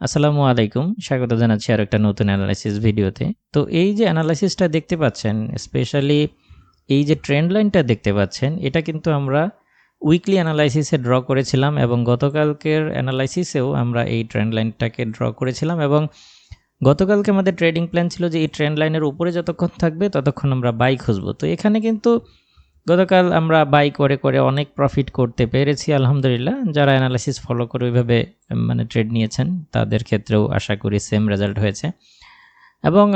আসসালামু আলাইকুম। স্বাগত জানাচ্ছি আর একটা নতুন অ্যানালাইসিস ভিডিওতে তো এই যে অ্যানালাইসিসটা দেখতে পাচ্ছেন স্পেশালি এই যে ট্রেন্ড লাইনটা দেখতে পাচ্ছেন, এটা কিন্তু আমরা উইকলি অ্যানালাইসিসে ড্র করেছিলাম এবং গতকালকের অ্যানালাইসিসেও আমরা এই ট্রেন্ড লাইনটাকে ড্র করেছিলাম এবং গতকালকে আমাদের ট্রেডিং প্ল্যান ছিল যে এই ট্রেন্ড লাইনের উপরে যতক্ষণ থাকবে ততক্ষণ আমরা বাই খুঁজবো। তো এখানে কিন্তু গতকাল আমরা বাই করে করে অনেক প্রফিট করতে পেরেছি, আলহামদুলিল্লাহ। যারা অ্যানালাইসিস ফলো করে ওইভাবে মানে ট্রেড নিয়েছেন, তাদের ক্ষেত্রেও আশা করি সেম রেজাল্ট হয়েছে। এবং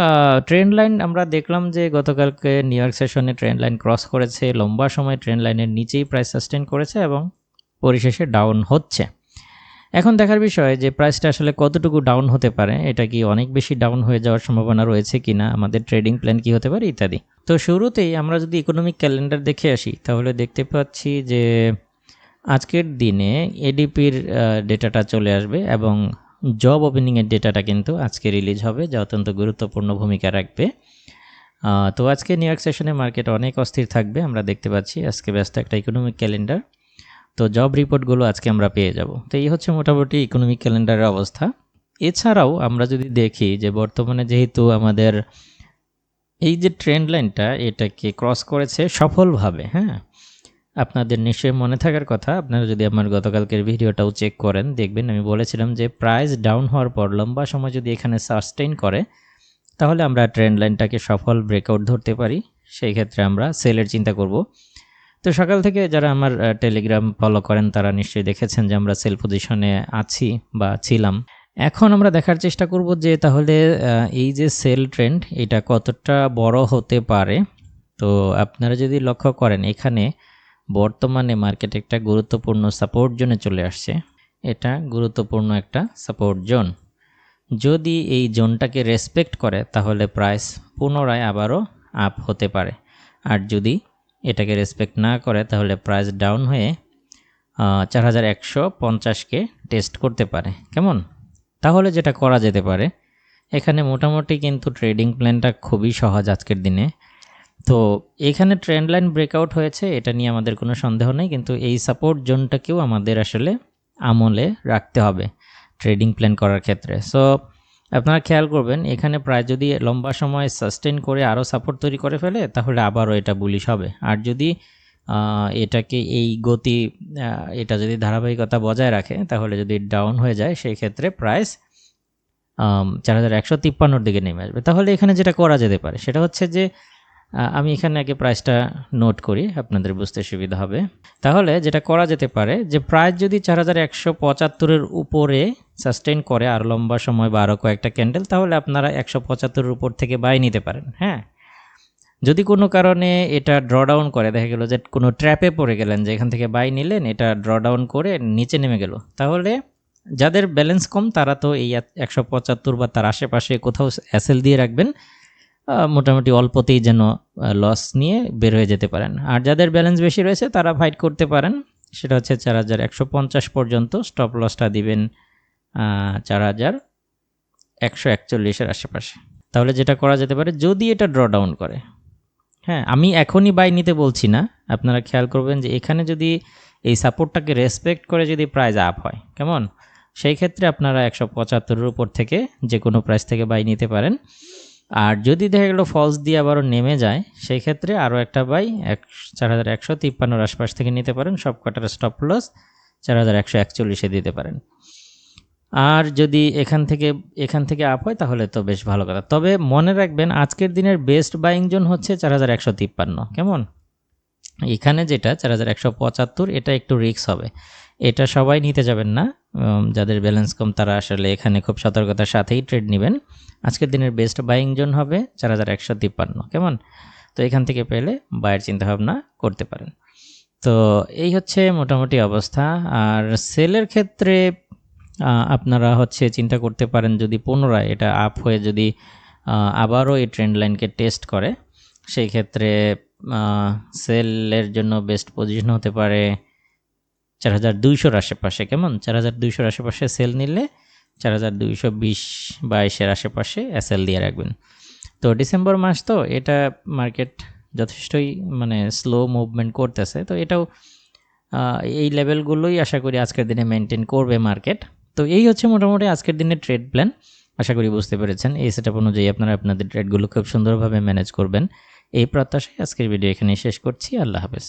ট্রেন্ড লাইন আমরা দেখলাম যে গতকালকে নিউ ইয়র্ক সেশনে ট্রেন লাইন ক্রস করেছে, লম্বা সময় ট্রেন লাইনের নিচেই প্রাইস সাস্টেন করেছে এবং পরিশেষে ডাউন হচ্ছে। এখন দেখার বিষয় যে প্রাইসটা আসলে কতটুকু ডাউন হতে পারে, এটা কি অনেক বেশি ডাউন হয়ে যাওয়ার সম্ভাবনা রয়েছে কিনা, আমাদের ট্রেডিং প্ল্যান কি হতে পারে ইত্যাদি। তো শুরুতেই আমরা যদি ইকোনমিক ক্যালেন্ডার দেখে আসি, তাহলে দেখতে পাচ্ছি যে আজকের দিনে এডিপির ডেটাটা চলে আসবে এবং জব ওপেনিংয়ের ডেটাটা কিন্তু আজকে রিলিজ হবে, যা অত্যন্ত গুরুত্বপূর্ণ ভূমিকা রাখবে। তো আজকে নিউ ইয়র্ক সেশনে মার্কেট অনেক অস্থির থাকবে, আমরা দেখতে পাচ্ছি আজকে ব্যস্ত একটা ইকোনমিক ক্যালেন্ডার তো জব রিপোর্টগুলো আজকে আমরা পেয়ে যাব। তো এই হচ্ছে মোটামুটি ইকোনমিক ক্যালেন্ডারের অবস্থা। এছাড়াও আমরা যদি দেখি যে বর্তমানে যেহেতু আমাদের এই যে ট্রেন্ড লাইনটা এটাকে ক্রস করেছে সফলভাবে হ্যাঁ? আপনাদের নিশ্চয়ই মনে থাকার কথা, আপনারা যদি আমার গতকালকের ভিডিওটাও চেক করেন, দেখবেন আমি বলেছিলাম যে প্রাইস ডাউন হওয়ার পর লম্বা সময় যদি এখানে সাস্টেইন করে, তাহলে আমরা ট্রেন্ড লাইনটাকে সফল ব্রেকআউট ধরতে পারি। সেই ক্ষেত্রে আমরা সেলের চিন্তা করব। তো সকাল থেকে যারা আমার টেলিগ্রাম ফলো করেন, তারা নিশ্চয়ই দেখেছেন যে আমরা সেল পজিশনে আছি বা ছিলাম। এখন আমরা দেখার চেষ্টা করব যে তাহলে এই যে সেল ট্রেন্ড এটা কতটা বড় হতে পারে। তো আপনারা যদি লক্ষ্য করেন, এখানে বর্তমানে মার্কেট একটা গুরুত্বপূর্ণ সাপোর্ট জোনে চলে আসছে। এটা গুরুত্বপূর্ণ একটা সাপোর্ট জোন যদি এই জোনটাকে রেসপেক্ট করে, তাহলে প্রাইস পুনরায় আবারও আপ হতে পারে। আর যদি এটাকে রেসপেক্ট না করে তাহলে প্রাইস ডাউন হয়ে চার হাজার একশো পঞ্চাশকে টেস্ট করতে পারে। কেমন? তাহলে যেটা করা যেতে পারে, এখানে মোটামুটি কিন্তু ট্রেডিং প্ল্যানটা খুবই সহজ আজকের দিনে। তো এখানে ট্রেন্ড লাইন ব্রেকআউট হয়েছে, এটা নিয়ে আমাদের কোনো সন্দেহ নেই, কিন্তু এই সাপোর্ট জোনটাকেও আমাদের আসলে আমলে রাখতে হবে ট্রেডিং প্ল্যান করার ক্ষেত্রে। সো আপনারা খেয়াল করবেন, এখানে প্রায় যদি লম্বা সময় সাস্টেন করে আরও সাপোর্ট তৈরি করে ফেলে, তাহলে আবারও এটা বুলিশ হবে। আর যদি এটাকে এই গতি এটা যদি ধারাবাহিকতা বজায় রাখে, তাহলে যদি ডাউন হয়ে যায়, সেই ক্ষেত্রে প্রাইস চার হাজার একশো তিপ্পান্নর দিকে নেমে আসবে। তাহলে এখানে যেটা করা যেতে পারে, সেটা হচ্ছে যে আমি এখানে আগে প্রাইসটা নোট করি, আপনাদের বুঝতে সুবিধা হবে। তাহলে যেটা করা যেতে পারে, যে প্রাইস যদি চার হাজার একশো পঁচাত্তরের উপরে সাস্টেইন করে আর লম্বা সময় বা আরও কয়েকটা ক্যান্ডেল তাহলে আপনারা একশো পঁচাত্তরের উপর থেকে বাই নিতে পারেন হ্যাঁ? যদি কোনো কারণে এটা ড্র ডাউন করে, দেখা গেল যে কোনো ট্র্যাপে পড়ে গেলেন, যে এখান থেকে বাই নিলেন, এটা ড্র ডাউন করে নিচে নেমে গেল, তাহলে যাদের ব্যালেন্স কম, তারা তো এই একশো পঁচাত্তর বা তার আশেপাশে কোথাও এসএল দিয়ে রাখবেন মোটামুটি অল্পতেই যেন লস নিয়ে বের হয়ে যেতে পারেন। আর যাদের ব্যালেন্স বেশি রয়েছে, তারা ফাইট করতে পারেন, সেটা হচ্ছে চার হাজার একশো পঞ্চাশ পর্যন্ত স্টপ লসটা দিবেন চার হাজার একশো একচল্লিশের আশেপাশে। তাহলে যেটা করা যেতে পারে, যদি এটা ড্র ডাউন করে হ্যাঁ আমি এখনই বাই নিতে বলছি না, আপনারা খেয়াল করবেন যে এখানে যদি এই সাপোর্টটাকে রেসপেক্ট করে যদি প্রাইস আপ হয়, কেমন? সেই ক্ষেত্রে আপনারা একশো পঁচাত্তরের উপর থেকে যে কোনো প্রাইস থেকে বাই নিতে পারেন। আর যদি দেখা গেলো ফলস দিয়ে আবারও নেমে যায়, সেই ক্ষেত্রে আরও একটা বাই এক, চার হাজার একশো তিপ্পান্নর আশপাশ থেকে নিতে পারেন সব কটার স্টপ লস চার হাজার একশো একচল্লিশে দিতে পারেন। আর যদি এখান থেকে এখান থেকে আপ হয়, তাহলে তো বেশ ভালো কথা। তবে মনে রাখবেন, আজকের দিনের বেস্ট বাইং জোন হচ্ছে চার হাজার একশো তিপ্পান্ন। কেমন? এখানে যেটা চার হাজার একশো পঁচাত্তর, এটা একটু রিস্ক হবে। এটা সবাই নিতে যাবেন না। যাদের ব্যালেন্স কম, তারা আসলে এখানে খুব সতর্কতার সাথেই ট্রেড নেবেন। আজকের দিনের বেস্ট বাইং জোন হবে চার হাজার একশো তিপ্পান্ন। কেমন? তো এখান থেকে পেলে বায়ের চিন্তাভাবনা করতে পারেন। তো এই হচ্ছে মোটামুটি অবস্থা। আর সেলের ক্ষেত্রে আপনারা হচ্ছে চিন্তা করতে পারেন যদি পুনরায় এটা আপ হয়ে যদি আবারও এই ট্রেন্ড লাইনকে টেস্ট করে, সেই ক্ষেত্রে সেলের জন্য বেস্ট পজিশন হতে পারে চার হাজার দুইশোর আশেপাশে। কেমন? চার হাজার দুইশোর আশেপাশে সেল নিলে চার হাজার দুইশো বিশ বাইশের আশেপাশে এসএল দিয়ে রাখবেন। তো ডিসেম্বর মাস তো এটা মার্কেট যথেষ্টই মানে স্লো মুভমেন্ট করতেছে। তো এটাও এই লেভেলগুলোই আশা করি আজকের দিনে মেনটেন করবে মার্কেট তো এই হচ্ছে মোটামুটি আজকের দিনের ট্রেড প্ল্যান আশা করি বুঝতে পেরেছেন। এই সেট অনুযায়ী আপনারা আপনাদের ট্রেডগুলো খুব সুন্দরভাবে ম্যানেজ করবেন। এই প্রত্যাশায় আজকের ভিডিও এখানে শেষ করছি। আল্লাহ হাফেজ।